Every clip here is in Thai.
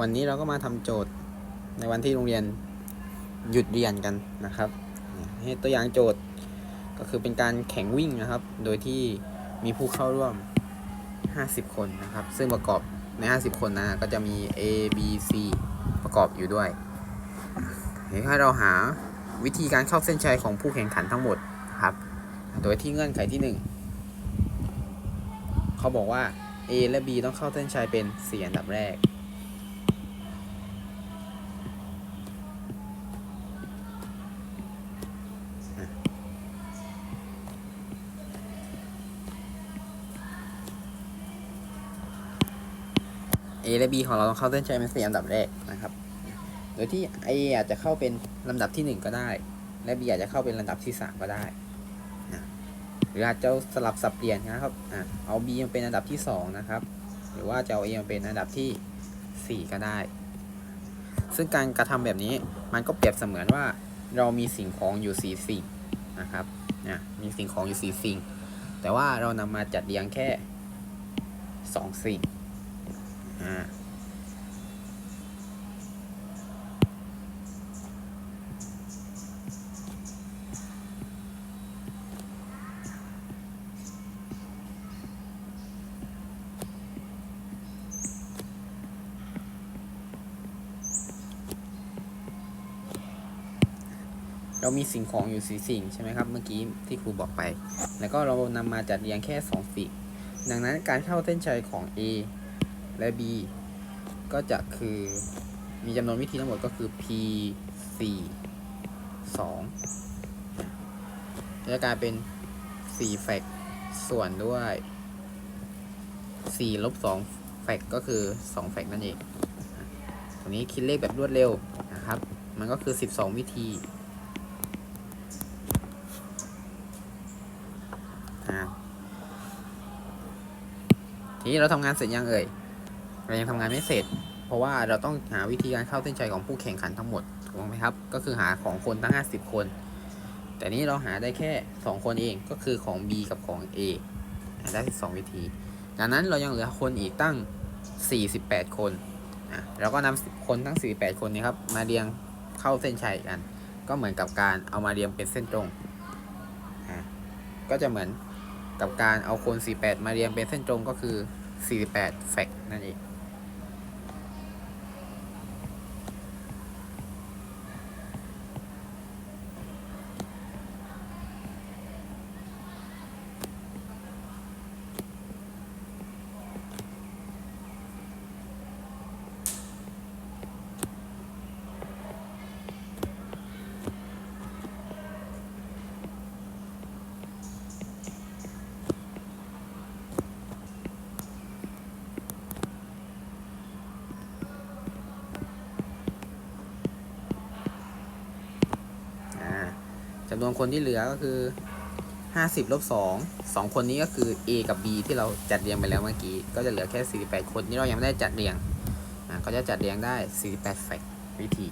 วันนี้เราก็มาทำโจทย์ในวันที่โรงเรียนหยุดเรียนกันนะครับให้ตัวอย่างโจทย์ก็คือเป็นการแข่งวิ่งนะครับ โดยที่มีผู้เข้าร่วม 50 คนนะครับ ซึ่งประกอบใน 50 คนนะก็จะมี A B C ประกอบอยู่ด้วยให้เราหาวิธีการเข้าเส้นชัยของผู้แข่งขันทั้งหมดครับ โดยที่เงื่อนไขที่ 1 เขาบอกว่า A และ B ต้องเข้าเส้นชัยเป็น 4 อันดับแรก A และ B ของเราต้องเข้าเส้นชัยเป็นสี่อันดับแรกนะครับ โดยที่ A อาจจะเข้าเป็นลำดับที่หนึ่งก็ได้ และ B อาจจะเข้าเป็นลำดับที่สามก็ได้นะหรืออาจจะสลับสับเปลี่ยนนะครับอะเอา B มาเป็นอันดับที่สองนะครับ หรือว่าจะเอา A มาเป็นอันดับที่สี่ก็ได้ ซึ่งการกระทำแบบนี้มันก็เปรียบเสมือนว่าเรามีสิ่งของอยู่สี่สิ่งนะครับนะมีสิ่งของอยู่สี่สิ่ง แต่ว่าเรานำมาจัดเรียงแค่สองสิ่ง เรามีสิ่งของอยู่สี่สิ่งใช่ไหมครับ เมื่อกี้ที่ครูบอกไป แล้วก็เรานำมาจัดเรียงแค่สองสิ่ง ดังนั้นการเข้าเส้นชัยของ A และ B ก็จะคือมีจำนวนวิธีทั้งหมดก็คือ P 4 2จะกลายเป็น4แฟกส่วนด้วย4ลบ2แฟกก็คือ2แฟกนั่นเองตรงนี้คิดเลขแบบรวดเร็วนะครับ มันก็คือ 12 วิธีอ่าทีนี้เราทำงานเสร็จยังเอ่ย เรายังทำงานไม่เสร็จ เพราะว่าเราต้องหาวิธีการเข้าเส้นชัยของผู้แข่งขันทั้งหมดถูกไหมครับ ก็คือหาของคนทั้ง 50 คน แต่นี้เราหาได้แค่ 2 คนเองก็คือของ B กับของ A ได้ 2 วิธี ดังนั้นเรายังเหลือคนอีกตั้ง 48 คนอะเราก็นำคนทั้ง 48 คนนี้ครับมาเรียงเข้าเส้นชัยกัน ก็เหมือนกับการเอามาเรียงเป็นเส้นตรงอะก็จะเหมือนกับการเอาคน 48 มาเรียงเป็นเส้นตรงก็คือ 48แฟกนั่นเอง อ่าจำนวนคนที่เหลือก็คือ 50ลบ2 2 คนนี้ก็คือ A กับ B ที่เราจัดเรียงไปแล้วเมื่อกี้ ก็จะเหลือแค่ 48 คนที่เรายังไม่ได้จัดเรียงอ่าก็จะจัดเรียงได้ 48แฟกวิธี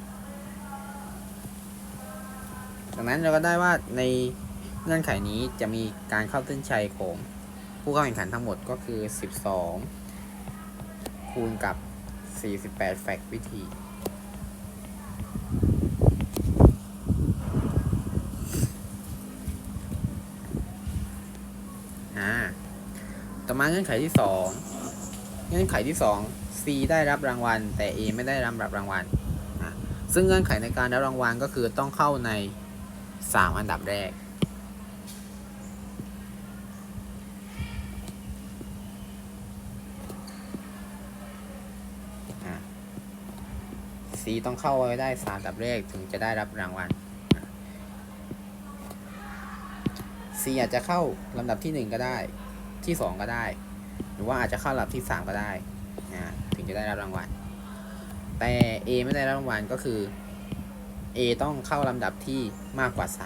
ดังนั้นเราก็ได้ว่าในเงื่อนไขนี้จะมีการเข้าเส้นชัยของผู้เข้าแข่งขันทั้งหมดก็คือ 12 คูณกับ 48 แฟกวิธี อ่า ต่ อมาเงื่อนไขที่สองเงื่อนไขที่สอง C ได้รับรางวัล แต่ A ไม่ได้รับรางวัลซึ่งเงื่อนไขในการรับรางวัลก็คือต้องเข้าใน 3 อันดับแรก C ต้องเข้าไว้ได้ 3 อันดับแรกถึงจะได้รับรางวัล C อาจจะเข้าลำดับที่ 1 ก็ได้ ที่2ก็ได้ หรือว่าอาจจะเข้าลำดับที่3ก็ได้นะถึงจะได้รับรางวัล แต่ A ไม่ได้รับรางวัลก็คือ A ต้องเข้าลำดับที่มากกว่า3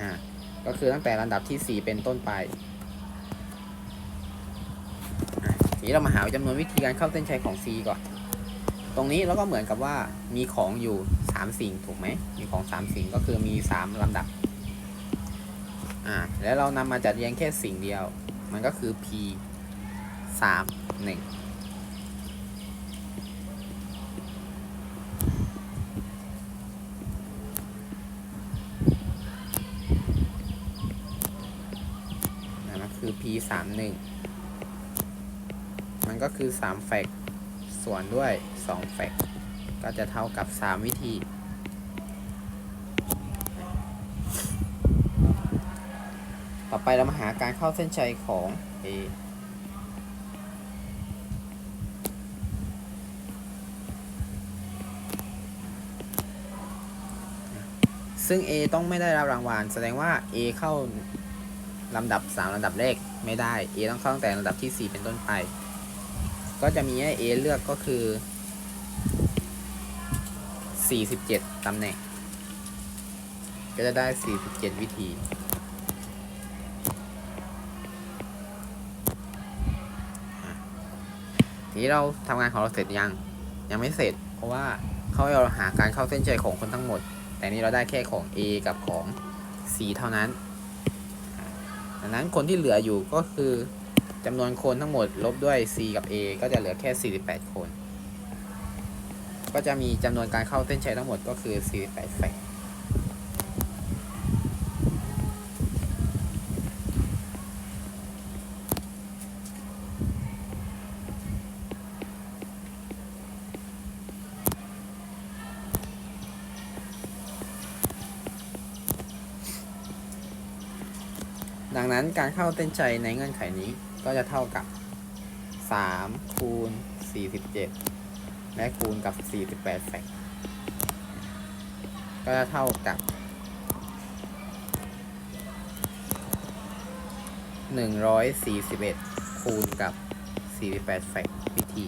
อ่าก็คือตั้งแต่ลำดับที่ 4 เป็นต้นไปทีนี้เรามาหาจำนวนวิธีการเข้าเส้นชัยของ C ก่อน ตรงนี้เราก็เหมือนกับว่ามีของอยู่3สิ่งถูกไหมมีของ3สิ่งก็คือมี3ลำดับอ่าแล้วเรานำมาจัดเรียงแค่สิ่งเดียว มันก็คือ p สามหนึ่งนั่นคือ p สามหนึ่งมันก็คือสามแฟก ส่วนด้วยสองแฟกก็จะเท่ากับสามวิธี ต่อไปเรามาหาการเข้าเส้นชัยของ A ซึ่ง A ต้องไม่ได้รับรางวัลแสดงว่า A เข้าลำดับ 3ลำดับแรกไม่ได้ A ต้องเข้าตั้งแต่ลำดับที่ 4 เป็นต้นไป ก็จะมีให้ A เลือกก็คือ 47ตำแหน่ง ก็จะได้ 47 วิธี ทีนี้เราทำงานของเราเสร็จยัง ยังไม่เสร็จ เพราะว่าเขาให้เราหาการเข้าเส้นชัยของคนทั้งหมด แต่นี่เราได้แค่ของ A กับของ C เท่านั้นดังนั้นคนที่เหลืออยู่ก็คือ จำนวนคนทั้งหมดลบด้วย C กับ A ก็จะเหลือแค่ 48 คน ก็จะมีจำนวนการเข้าเส้นชัยทั้งหมดก็คือ 48แฟก นั้นการเข้าเส้นชัยในเงื่อนไขนี้ก็จะเท่ากับ 3 คูณ 47 และคูณกับ 48แฟกก็จะเท่ากับ 141 คูณกับ 48แฟกต์วิธี